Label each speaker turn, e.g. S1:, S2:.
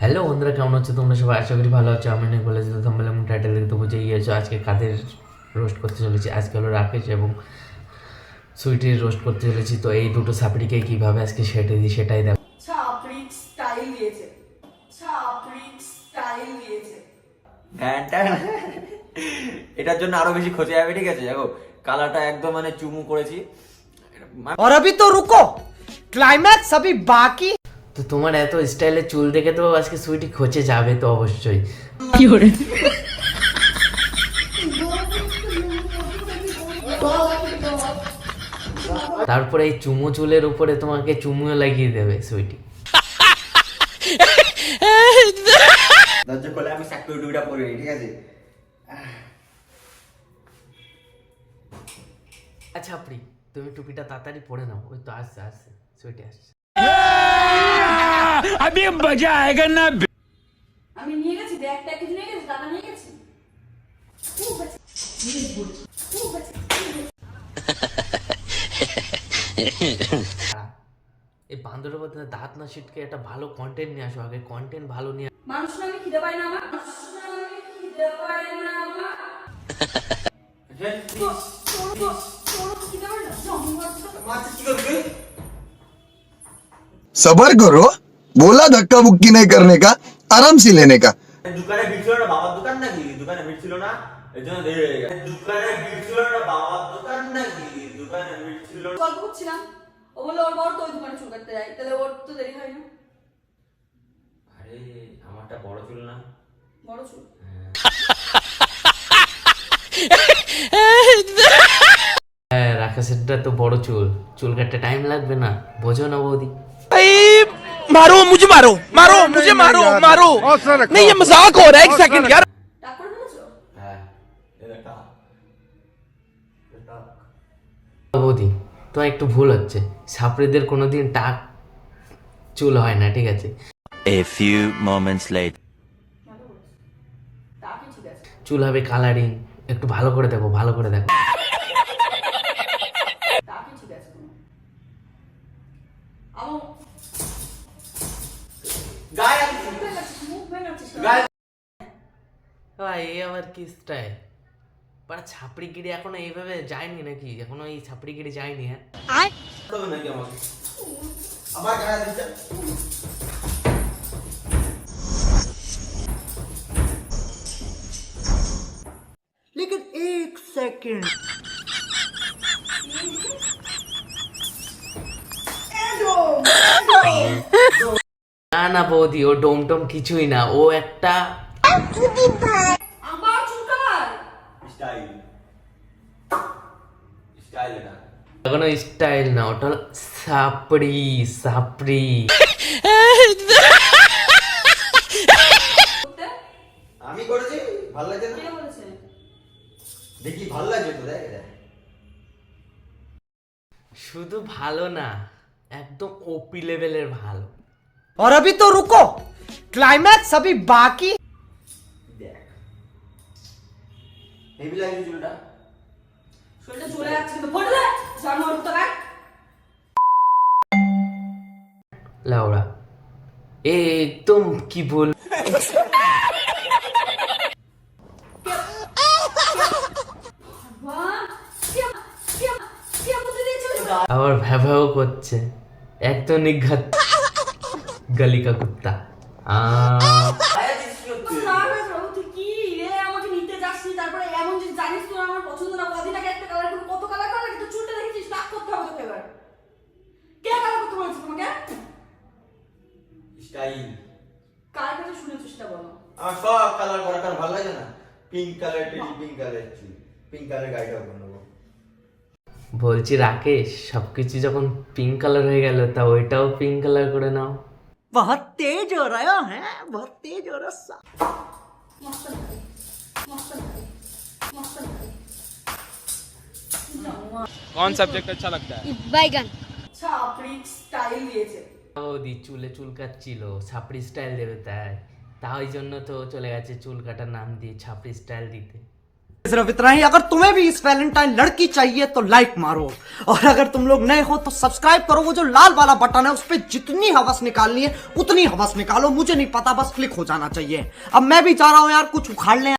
S1: Hello বন্ধুরা, কেমন হচ্ছে তোমরা সবাই আশা করি ভালো আছো। আমি অনেক বলেছি তো থাম্বনেল এবং টাইটেল দেখে তো বুঝেই গিয়েছো। আজকে কাদের রোস্ট করতে চলেছি আজকে হলো রাকেশ এবং সুইটির রোস্ট করতে চলেছি তো এই দুটো সাপড়িকে কিভাবে আজকে সেটে দিই সেটাই দেখো
S2: ছাপড়িক স্টাইল দিয়েছে ছাপড়িক স্টাইল দিয়েছে
S3: ঘ্যানটা। এটার জন্য আরো বেশি খোঁজে যাবে ঠিক আছে দেখো কালারটা একদম মানে চুমু করেছি
S4: और अभी तो रुको क्लाइमैक्स अभी बाकी
S1: তো তোমার এত স্টাইলের চুল দেখে তো আজকে সুইটি খোঁচে যাবে তো অবশ্যই তারপরে এই চুমু চুলের উপরে তোমাকে চুমুও লাগিয়ে দেবে সুইটি
S3: আমি চাকরি ডুবিটা ঠিক আছে?
S1: আচ্ছা আপনি তুমি টুপিটা তাড়াতাড়ি পরে নাও ওই তো আসছে আসছে সুইটি আসছে।
S2: আমি নিয়ে গেছি ব্যাগ ট্যাগ কিছু নিয়ে গেছি টাকা নিয়ে গেছি? খুব আছে। খুব আছে
S1: খারাপ। এই বান্দরের মধ্যে দাঁত না ছিটকে একটা ভালো কন্টেন্ট নিয়ে আসো আগে কন্টেন্ট ভালো নিয়ে
S2: মানুষ না আমি খিদে পাই না আমার মানুষ না আমি খিদে পাই না আমার তোর তোর তোর খিদে পাই না জঙ্গল
S3: কি করবি
S5: सबर करो बोला धक्का मुक्की नहीं करने का आराम से लेने का
S3: দোকানে ভিড় ছিল না বাবার দোকান নাকি দোকানে ভিড় ছিল না এই জন্য দেরি হয়ে গেছে দোকানে ভিড় ছিল না
S2: গল্প করছিলাম ও বললো ওর বড় তো ওই দোকানে চুল কাটতে যায় তাহলে ওর তো দেরি হয় না
S3: আরে আমারটা বড় চুল না
S2: বড় চুল
S1: হ্যাঁ রাকেশেরটা তো বড় চুল চুল কাটতে টাইম লাগবে না বোঝো না বৌদি
S4: मारो मुझे मारो मारो मुझे मारो मारो नहीं ये मजाक हो रहा है एक सेकंड यार
S2: টাক করে ফেলেছো
S3: হ্যাঁ এটা এটা
S1: বৌদি তো একটু ভুল হচ্ছে। সাপড়িদের কোনোদিন টাক চুল হয় না ঠিক আছে?
S6: A few moments later.
S2: টাকই ঠিক আছে
S1: চুল হবে কালারিং একটু ভালো করে দেখো ভালো করে দেখো।
S3: গায়ে
S2: কেন?
S1: আবার কি স্টাইল পাড়া ছাপড়িগিরি এখনো এইভাবে যায়নি নাকি এখনো এই ছাপড়িগিরি যায়নি হ্যাঁ
S3: তবে নাকি আমাকে আমার গায়ে দিচ্ছে
S4: लेकिन एक सेकंड
S1: না না বৌদি ও ডোম টোম কিছুই না ও একটা
S3: এটা
S1: এখনো স্টাইল না ওটা হলো সাপড়ি সাপড়ি
S2: করতে
S3: আমি করেছি ভালো লাগছে
S2: কে
S3: না
S2: বলেছে
S3: দেখি ভালো লাগছে তো দেখ দেখ।
S1: শুধু ভালো না একদম ওপি লেভেলের ভালো
S4: और अभी तो रुको क्लाइमैक्स अभी बाकी
S3: দেখ হেভি লাগছে চুলটা
S2: শরীরটা চলে যাচ্ছে কিন্তু ফোটে দে জানোয়ার তো
S1: এ একদম কি বল আবার ভ্যাভাও করছে। একদম নিঘাত। গলি কা কুত্তা। আ
S3: আয়া দিস কি হচ্ছে
S2: না না প্রভু তুই কি রে আমাকে নিতে যাসনি তারপরে এমন যে জানিস তোর আমার পছন্দ না কদিন আগে একটা কালার করে কত কালার কালার কিন্তু চুলটা দেখেছিস টাক করতে হবে তোকে এবার কে কালার করতে বলেছে তোমাকে
S3: স্টাইল
S2: কার কাছে শুনেছো সেটা বলো
S3: আমার সব কালার করা কার ভালো লাগে না pink colour teddy pink colour চুল পিঙ্ক কালার গাড়িটা বানাবো
S1: বলছি রাকেশ সবকিছু যখন পিঙ্ক কালার হয়ে গেল তা ওইটাও পিঙ্ক কালার করে নাও
S4: बहुत तेज हो रहा है बहुत तेज हो रहा है
S2: মস্ত ভাই মস্ত ভাই মস্ত ভাই জানোয়ার
S4: कौन सब्जेक्ट अच्छा लगता है
S7: बैगन
S2: ছাপড়ি স্টাইল দিয়েছে
S1: বৌদি চুলে চুল কাটছিল ছাপড়ি স্টাইল দেবে তাই তাই জন্য তো চলে গেছে চুল কাটার নাম দিয়ে ছাপড়ি স্টাইল দিতে
S8: सिर्फ इतना ही अगर तुम्हें भी इस वैलेंटाइन लड़की चाहिए तो लाइक मारो और अगर तुम लोग नए हो तो सब्सक्राइब करो वो जो लाल वाला बटन है उस पर जितनी हवस निकालनी है उतनी हवस निकालो मुझे नहीं पता बस क्लिक हो जाना चाहिए अब मैं भी जा रहा हूँ यार कुछ उखाड़ लें